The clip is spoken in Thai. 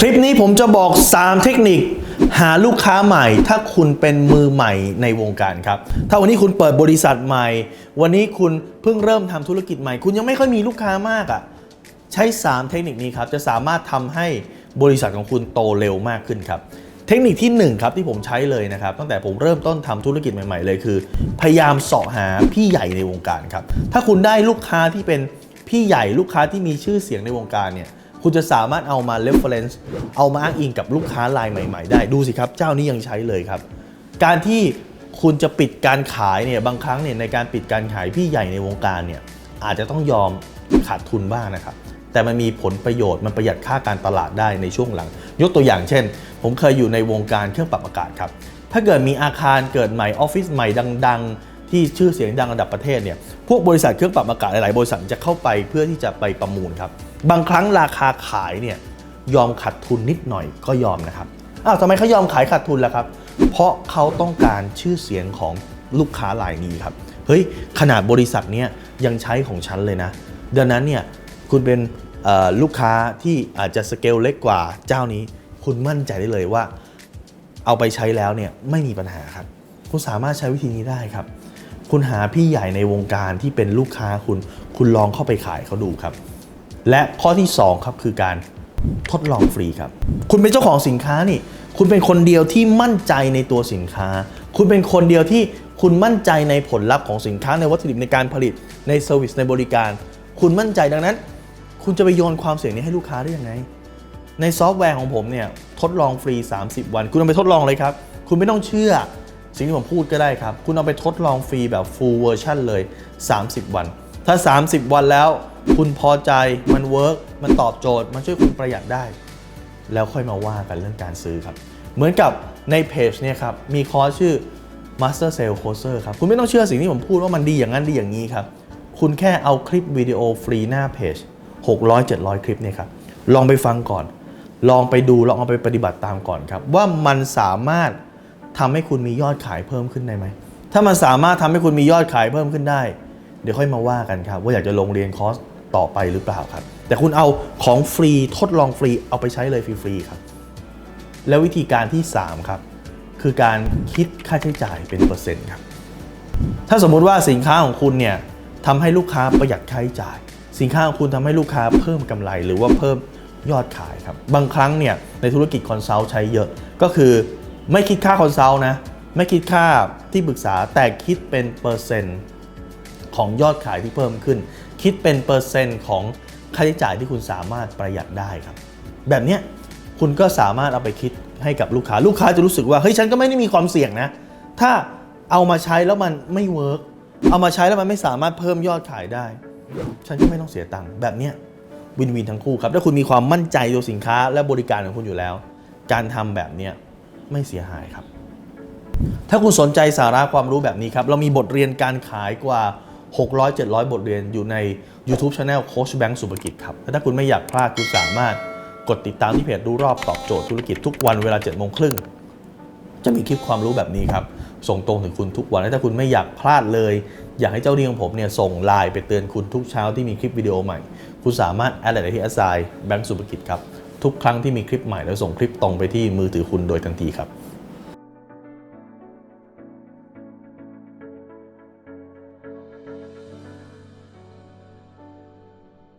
คลิปนี้ผมจะบอก 3 เทคนิค หาลูกค้าใหม่ ถ้าคุณเป็นมือใหม่ในวงการครับ ถ้าวันนี้คุณเปิดบริษัทใหม่ วันนี้คุณเพิ่งเริ่มทำธุรกิจใหม่ คุณยังไม่ค่อยมีลูกค้ามากอะ่ะ ใช้ 3 เทคนิคนี้ครับ จะสามารถทำให้บริษัทของคุณโตเร็วมากขึ้นครับ เทคนิคที่ 1 ครับที่ผมใช้เลยนะครับ ตั้งแต่ผมเริ่มต้นทำธุรกิจใหม่ๆ เลยคือ พยายามเสาะหาพี่ใหญ่ในวงการครับถ้าคุณได้ลูกค้าที่เป็นพี่ใหญ่ลูกค้าที่มีชื่อเสียงในวงการเนี่ย คุณจะสามารถเอามา reference เอามาอ้างอิงกับลูกค้ารายใหม่ ๆ ได้ดูสิครับ เจ้านี้ยังใช้เลยครับ การที่คุณจะปิดการขายเนี่ยบางครั้งเนี่ยในการปิดการขายพี่ใหญ่ในวงการเนี่ยอาจจะต้องยอมขาดทุนบ้างนะครับ แต่มันมีผลประโยชน์มันประหยัดค่าการตลาดได้ในช่วงหลัง ยกตัวอย่างเช่น ผมเคยอยู่ในวงการเครื่องปรับอากาศครับถ้าเกิดมีอาคารเกิดใหม่ออฟฟิศใหม่ดัง ๆ ที่ชื่อเสียงดังระดับประเทศเนี่ยพวกบริษัทเครื่องปรับอากาศหลายๆบริษัทจะเข้าไปเพื่อที่จะไปประมูลครับ บางครั้งราคาขายเนี่ยยอมขาดทุนนิดหน่อยก็ยอมนะครับอ้าวทำไมเขายอมขายขาดทุนล่ะครับ เพราะเขาต้องการชื่อเสียงของลูกค้ารายนี้ครับเฮ้ยขนาดบริษัทเนี้ยยังใช้ของฉันเลยนะดังนั้นเนี่ยคุณเป็นลูกค้าที่อาจจะสเกลเล็กกว่าเจ้านี้ คุณมั่นใจได้เลยว่า เอาไปใช้แล้วเนี่ยไม่มีปัญหาครับคุณสามารถใช้วิธีนี้ได้ครับ คุณหาพี่ใหญ่ในวงการที่เป็นลูกค้าคุณ คุณลองเข้าไปขายเขาดูครับ และข้อที่ 2 ครับคือการทดลองฟรีครับ คุณเป็นเจ้าของสินค้านี่ คุณเป็นคนเดียวที่มั่นใจในตัวสินค้า คุณเป็นคนเดียวที่คุณมั่นใจในผลลัพธ์ของสินค้าในวัตถุดิบในการผลิตในเซอร์วิสในบริการ คุณมั่นใจดังนั้น คุณจะไปโยนความเสี่ยงนี้ให้ลูกค้าได้ยังไง ในซอฟต์แวร์ของผมเนี่ยทดลองฟรี 30 วัน คุณเอาไปทดลองเลยครับ คุณไม่ต้องเชื่อสิ่งที่ผมพูดก็ได้ครับ คุณเอาไปทดลองฟรีแบบ full version เลย 30 วัน ถ้า 30 วันแล้ว คุณพอใจมันเวิร์กมันตอบโจทย์ มันช่วยคุณประหยัดได้ แล้วค่อยมาว่ากันเรื่องการซื้อครับ เหมือนกับในเพจเนี่ยครับมีคอร์สชื่อ Master Sale Courser ครับ คุณไม่ต้องเชื่อสิ่งที่ผมพูดว่ามันดีอย่างนั้นดีอย่างนี้ครับ คุณแค่เอาคลิปวิดีโอฟรีหน้าเพจ600-700 คลิปเนี่ยครับ ลองไปฟังก่อน ลองไปดูลองเอาไปปฏิบัติตามก่อนครับ ว่ามันสามารถทำให้คุณมียอดขายเพิ่มขึ้นได้ไหม ถ้ามันสามารถทำให้คุณมียอดขายเพิ่มขึ้นได้ เดี๋ยวค่อยมาว่ากันครับ ว่าอยากจะลงเรียนคอร์ส ต่อไปหรือเปล่าครับ แต่คุณเอาของฟรีทดลองฟรีเอาไปใช้เลยฟรีๆครับ แล้ววิธีการที่ 3 ครับ คือการคิดค่าใช้จ่ายเป็นเปอร์เซ็นต์ครับ ถ้าสมมุติว่าสินค้าของคุณเนี่ยทำให้ลูกค้าประหยัดค่าใช้จ่าย สินค้าของคุณทำให้ลูกค้าเพิ่มกำไรหรือว่าเพิ่มยอดขายครับ บางครั้งเนี่ยในธุรกิจคอนซัลท์ใช้เยอะ ก็คือไม่คิดค่าคอนซัลท์นะ ไม่คิดค่าที่ปรึกษาแต่คิดเป็นเปอร์เซ็นต์ของยอดขายที่เพิ่มขึ้น คิดเป็นเปอร์เซ็นต์ของค่าใช้จ่ายที่คุณสามารถประหยัดได้ครับ แบบเนี้ยคุณก็สามารถเอาไปคิดให้กับลูกค้าลูกค้าจะรู้สึกว่าเฮ้ยฉันก็ไม่ได้มีความเสี่ยงนะ ถ้าเอามาใช้แล้วมันไม่เวิร์กเอามาใช้แล้วมันไม่สามารถเพิ่มยอดขายได้ ฉันก็ไม่ต้องเสียตังค์แบบเนี้ยวินวินทั้งคู่ครับถ้าคุณมีความมั่นใจตัวสินค้าและบริการของคุณอยู่แล้ว การทำแบบเนี้ยไม่เสียหายครับ ถ้าคุณสนใจสาระความรู้แบบนี้ครับ เรามีบทเรียนการขายกว่า 600-700 บทเรียนอยู่ใน YouTube Channel โค้ชแบงค์สุภกิจครับและถ้าคุณไม่อยากพลาดคุณสามารถกดติดตามที่เพจรู้รอบตอบโจทย์ธุรกิจทุกวันเวลา7โมงครึ่งจะมีคลิปความรู้แบบนี้ครับ ส่งตรงถึงคุณทุกวันและถ้าคุณไม่อยากพลาดเลย อยากให้เจ้าหนี้ของผมเนี่ยส่งไลน์ไปเตือนคุณทุกเช้าที่มีคลิปวิดีโอใหม่ คุณสามารถแอดไลน์ที่แอสไซแบงก์สุภกิจครับ ทุกครั้งที่มีคลิปใหม่แล้วส่งคลิปตรงไปที่มือถือคุณโดยทันทีครับ